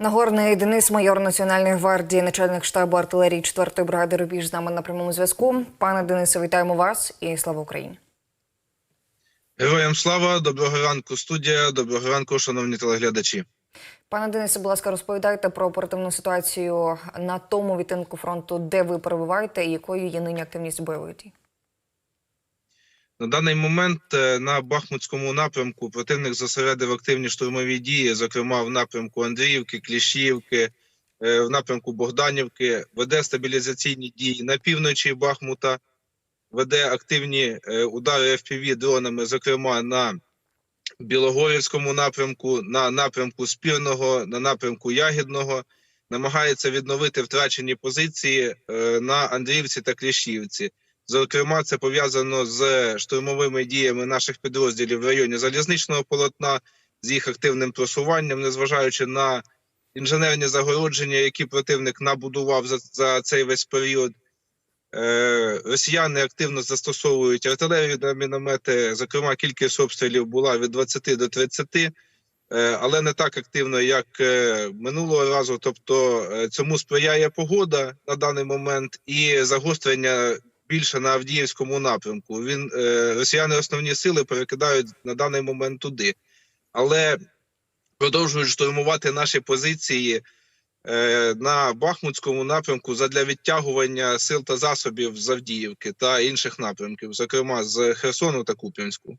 Нагорний Денис, майор Національної гвардії, начальник штабу артилерії 4-ї бригади Рубіж з нами на прямому зв'язку. Пане Денисе, вітаємо вас і слава Україні. Героям слава, доброго ранку, студія, доброго ранку, шановні телеглядачі. Пане Денисе, будь ласка, розповідайте про оперативну ситуацію на тому відтинку фронту, де ви перебуваєте, і якою є нині активність бойової дії. На даний момент е, на Бахмутському напрямку противник зосередив активні штурмові дії, зокрема в напрямку Андріївки, Кліщіївки, е, в напрямку Богданівки, веде стабілізаційні дії на півночі Бахмута, веде активні е, удари FPV дронами, зокрема на Білогорівському напрямку, на напрямку Спірного, на напрямку Ягідного. Намагається відновити втрачені позиції на Андріївці та Кліщівці. Зокрема, це пов'язано з штурмовими діями наших підрозділів в районі залізничного полотна, з їх активним просуванням, незважаючи на інженерні загородження, які противник набудував за, за цей весь період. Е, росіяни активно застосовують артилерію та міномети. Зокрема, кількість обстрілів була від 20 до 30, е, але не так активно, як е, минулого разу. Тобто цьому сприяє погода на даний момент і загострення більше на Авдіївському напрямку. Він е, росіяни основні сили перекидають на даний момент туди, але продовжують штурмувати наші позиції е, на Бахмутському напрямку задля відтягування сил та засобів з Авдіївки та інших напрямків, зокрема з Херсону та Куп'янську.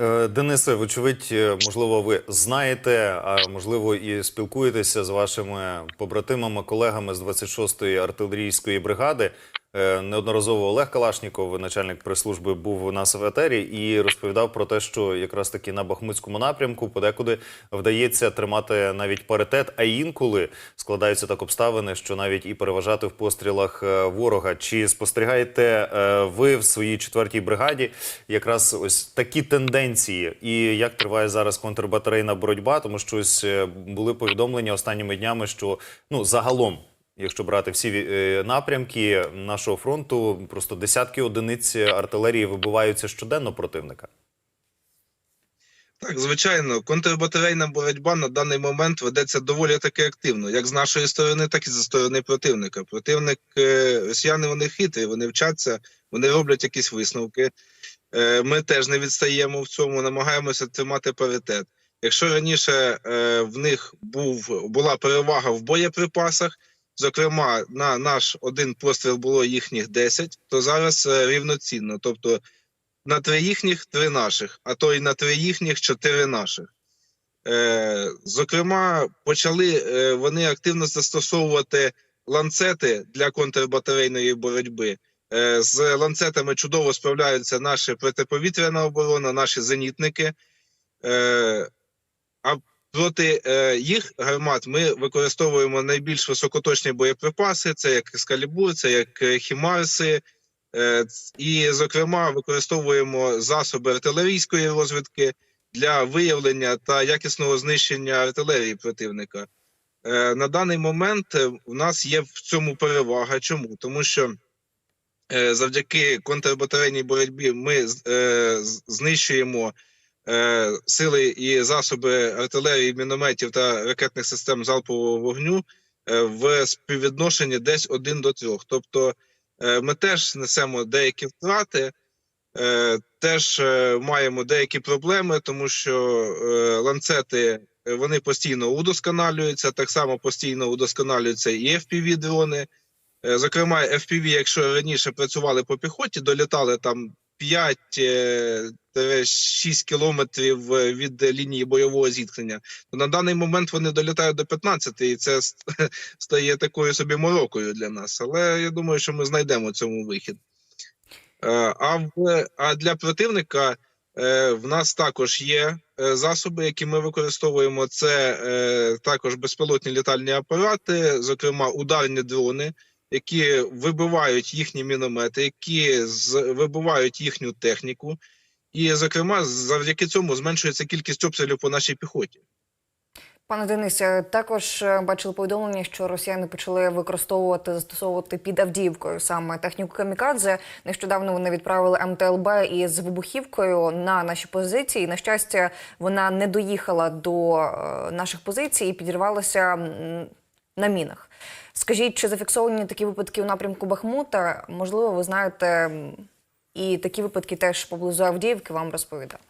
Е, Денисе, вочевидь, можливо, ви знаєте, а можливо, і спілкуєтеся з вашими побратимами, колегами з 26-ї артилерійської бригади. Е, Неодноразово Олег Калашніков, начальник прес-служби, був у нас в етері і розповідав про те, що якраз таки на Бахмутському напрямку подекуди вдається тримати навіть паритет, а інколи складаються так обставини, що навіть і переважати в пострілах е, ворога. Чи спостерігаєте е, ви в своїй четвертій бригаді якраз ось такі тенденції, і як триває зараз контрбатарейна боротьба? Тому що ось були повідомлення останніми днями, що ну загалом. Якщо брати всі е, напрямки нашого фронту, просто десятки одиниць артилерії вибиваються щоденно противника. Так, звичайно, контрбатарейна боротьба на даний момент ведеться доволі таки активно, як з нашої сторони, так і зі сторони противника. Противник е, росіяни вони хитрі, вони вчаться, вони роблять якісь висновки. Е, Ми теж не відстаємо в цьому, намагаємося тримати паритет. Якщо раніше в них був була перевага в боєприпасах, зокрема на наш один постріл було їхніх 10, то зараз е, рівноцінно. Тобто на три їхніх, три наших, а то й на три їхніх, чотири наших. Е, зокрема, почали е, вони активно застосовувати ланцети для контрбатарейної боротьби. З ланцетами чудово справляються наші протиповітряна оборона, наші зенітники. А проти е, їх гармат ми використовуємо найбільш високоточні боєприпаси: це як Ескалібур, це як е, Хімарси. Е, І, зокрема, використовуємо засоби артилерійської розвідки для виявлення та якісного знищення артилерії противника. На даний момент в нас є в цьому перевага. Чому? Тому що завдяки контрбатарейній боротьбі ми знищуємо сили і засоби артилерії, мінометів та ракетних систем залпового вогню е, в співвідношенні десь один до трьох. Тобто Е, Ми теж несемо деякі втрати, е, теж е, маємо деякі проблеми, тому що е, ланцети е, вони постійно удосконалюються. Так само постійно удосконалюються і fpv дрони. Е, Зокрема, FPV, якщо раніше працювали по піхоті, долітали там 5-6 кілометрів е, від лінії бойового зіткнення, на даний момент вони долітають до 15, і це стає такою собі морокою для нас. Але я думаю, що ми знайдемо цьому вихід. Е, А, в, а для противника е, в нас також є е, засоби, які ми використовуємо. Це е, також безпілотні літальні апарати, зокрема ударні дрони, які вибивають їхні міномети, які вибивають їхню техніку. І, зокрема, завдяки цьому зменшується кількість обстрілів по нашій піхоті. Пане Денисе, також е, бачили повідомлення, що росіяни почали використовувати застосовувати під Авдіївкою саме техніку камікадзе. Нещодавно вони відправили МТЛБ із вибухівкою на наші позиції. На щастя, вона не доїхала до е, наших позицій і підірвалася на мінах. Скажіть, чи зафіксовані такі випадки у напрямку Бахмута? Можливо, ви знаєте, і такі випадки теж поблизу Авдіївки вам розповідали.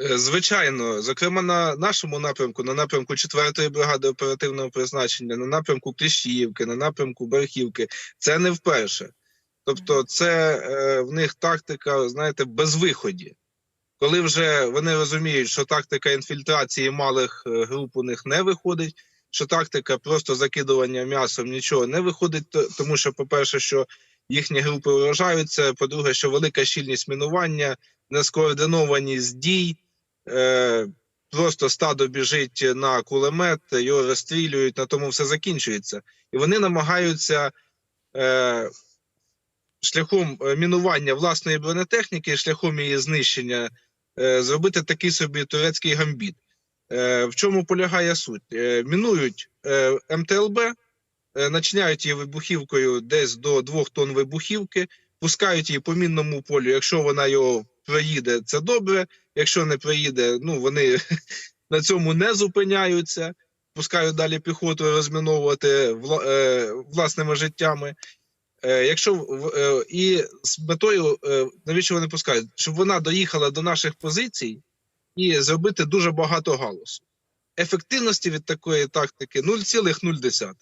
Е, Звичайно, зокрема на нашому напрямку, на напрямку 4-ї бригади оперативного призначення, на напрямку Кліщіївки, на напрямку Берхівки, це не вперше. Тобто, це е, в них тактика, знаєте, безвиході. Коли вже вони розуміють, що тактика інфільтрації малих е, груп у них не виходить, що тактика просто закидування м'ясом нічого не виходить, тому що, по-перше, що їхні групи вражаються, по-друге, що велика щільність мінування, нескоординованість дій, е, просто стадо біжить на кулемет, його розстрілюють, на тому все закінчується. І вони намагаються е, шляхом е, мінування власної бронетехніки, шляхом її знищення, е, зробити такий собі турецький гамбіт. Е, в чому полягає суть? Е, мінують е, МТЛБ, начиняють її вибухівкою десь до 2 тонн вибухівки, пускають її по мінному полю. Якщо вона його проїде, це добре. Якщо не проїде, ну вони на цьому не зупиняються, пускають далі піхоту розміновувати власними життями. Якщо і з метою, навіщо вони пускають? Щоб вона доїхала до наших позицій і зробити дуже багато галусу. Ефективності від такої тактики 0,0.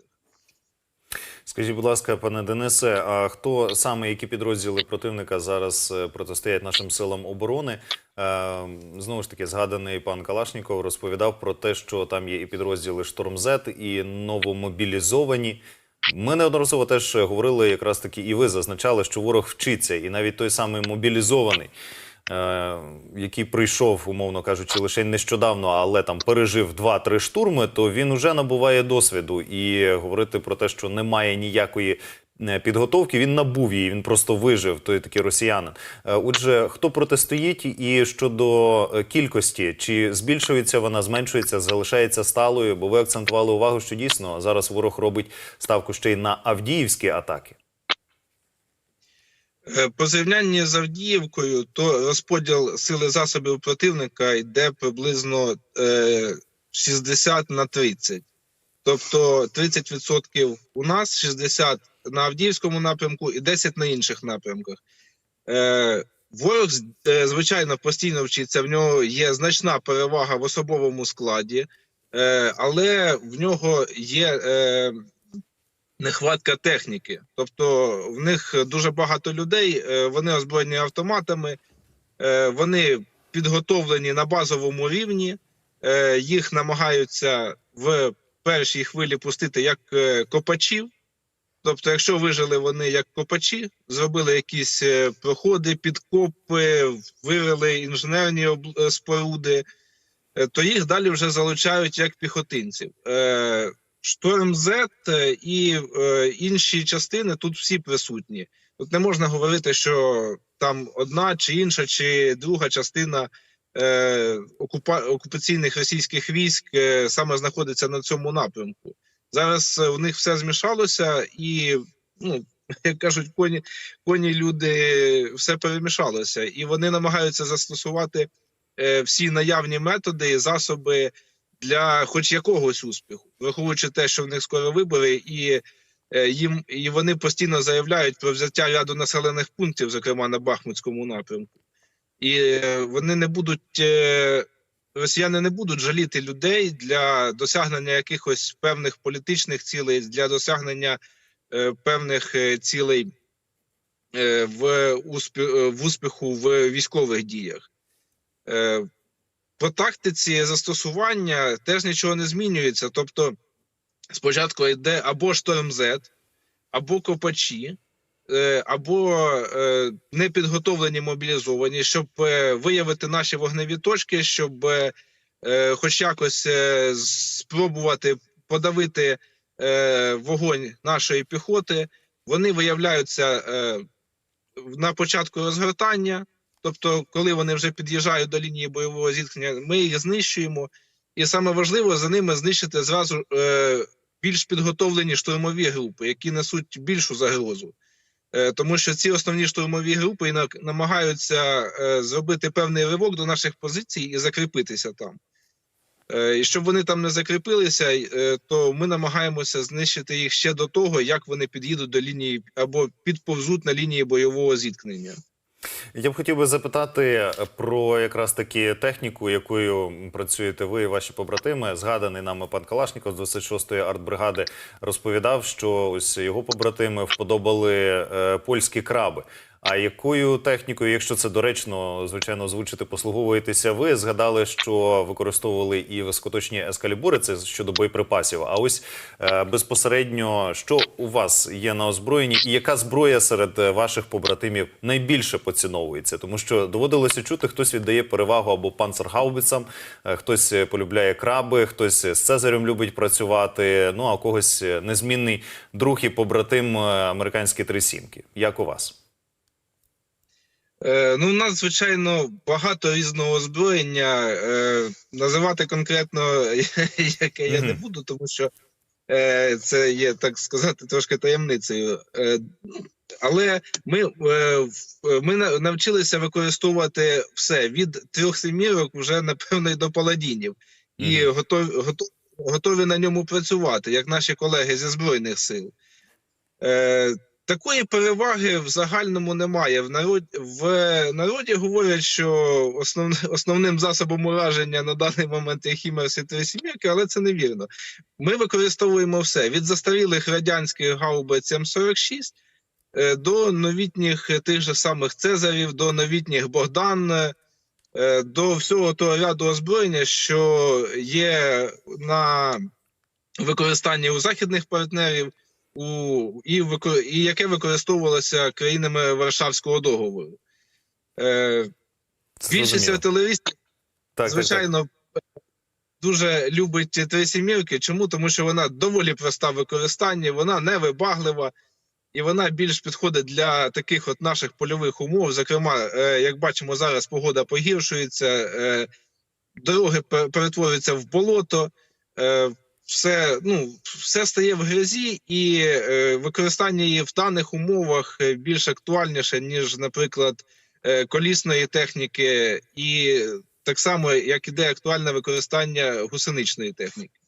Скажіть, будь ласка, пане Денисе, а хто саме які підрозділи противника зараз е, протистоять нашим силам оборони? Е, Знову ж таки, згаданий пан Калашніков розповідав про те, що там є і підрозділи Шторм Зет, і новомобілізовані. Ми неодноразово теж говорили, якраз таки, і ви зазначали, що ворог вчиться, і навіть той самий мобілізований. Е, Який прийшов, умовно кажучи, лише нещодавно, але там пережив 2-3 штурми, то він уже набуває досвіду. І говорити про те, що немає ніякої е, підготовки, він набув її, він просто вижив, той такий росіянин. Е, Отже, хто протистоїть, і щодо кількості, чи збільшується вона, зменшується, залишається сталою? Бо ви акцентували увагу, що дійсно зараз ворог робить ставку ще й на авдіївські атаки. Е, По зрівнянні з Авдіївкою, то розподіл сили засобів противника йде приблизно е, 60 на 30. Тобто 30% у нас, 60 на Авдіївському напрямку і 10 на інших напрямках. Е, ворог, е, звичайно, постійно вчиться, в нього є значна перевага в особовому складі, е, але в нього є е, нехватка техніки. Тобто в них дуже багато людей, е, вони озброєні автоматами, е, вони підготовлені на базовому рівні, е, їх намагаються в першій хвилі пустити як копачів. Тобто, якщо вижили вони як копачі, зробили якісь проходи, підкопи, вивели інженерні споруди, то їх далі вже залучають як піхотинців. Е, Шторм і е, інші частини тут всі присутні. Тут не можна говорити, що там одна чи інша, чи друга частина е, окупа, окупаційних російських військ е, саме знаходиться на цьому напрямку. Зараз е, в них все змішалося, і ну як кажуть, коні, коні люди все перемішалося, і вони намагаються застосувати е, всі наявні методи і засоби для хоч якогось успіху, враховуючи те, що в них скоро вибори, і е, їм і вони постійно заявляють про взяття ряду населених пунктів, зокрема на Бахмутському напрямку, і е, вони не будуть. е, Росіяни не будуть жаліти людей для досягнення якихось певних політичних цілей, для досягнення певних цілей в, успі, в успіху в військових діях. По тактиці застосування теж нічого не змінюється. Тобто, спочатку йде або шторм Z, або копачі, е, або е, непідготовлені мобілізовані, щоб е, виявити наші вогневі точки, щоб хоч якось спробувати подавити вогонь нашої піхоти. Вони виявляються на початку розгортання. Тобто, коли вони вже під'їжджають до лінії бойового зіткнення, ми їх знищуємо і саме важливо за ними знищити зразу е, більш підготовлені штурмові групи, які несуть більшу загрозу. Е, тому що ці основні штурмові групи на- намагаються е, зробити певний ривок до наших позицій і закріпитися там. Е, І щоб вони там не закріпилися, е, то ми намагаємося знищити їх ще до того, як вони під'їдуть до лінії або підповзуть на лінії бойового зіткнення. Я б хотів би запитати про якраз таки техніку, якою працюєте ви і ваші побратими. Згаданий нами пан Калашніков з 26-ї артбригади розповідав, що ось його побратими вподобали е, польські краби. А якою технікою, якщо це доречно, звичайно, озвучити, послуговуєтеся ви? Згадали, що використовували і високоточні ескалібури, це щодо боєприпасів. А ось е, безпосередньо, що у вас є на озброєнні, і яка зброя серед е, ваших побратимів найбільше поціновується? Тому що доводилося чути, хтось віддає перевагу або панцергаубицям, е, хтось е, полюбляє краби, хтось з Цезарем любить працювати. Ну а у когось е, незмінний друг і побратим е, американські трисімки. Як у вас? Е, ну, у нас, звичайно, багато різного озброєння. Е, називати конкретно, яке я не буду, тому що е, це є, так сказати, трошки таємницею. Е, але ми, е, ми навчилися використовувати все від трьох семірок вже напевно до паладінів, і готові, готові, готові на ньому працювати, як наші колеги зі збройних сил. Е, Такої переваги в загальному немає. В народі, в народі говорять, що основ, основним засобом ураження на даний момент є хімерс і трисімірки, але це невірно. Ми використовуємо все від застарілих радянських гаубиць М46 е, до новітніх тих же самих Цезарів, до новітніх Богдан, е, до всього того ряду озброєння, що є на використанні у західних партнерів у, і, і яке використовувалося країнами Варшавського договору. Е, більшість Зрозуміло. артилеристів, Так, так, так. звичайно, дуже любить три сімірки. Чому? Тому що вона доволі проста в використанні, вона невибаглива. І вона більш підходить для таких от наших польових умов. Зокрема, е, як бачимо, зараз погода погіршується, е, дороги перетворюються в болото, е, все, ну, все стає в грязі, і е, використання її в даних умовах е, більш актуальніше, ніж, наприклад, е, колісної техніки, і так само, як іде актуальне використання гусеничної техніки.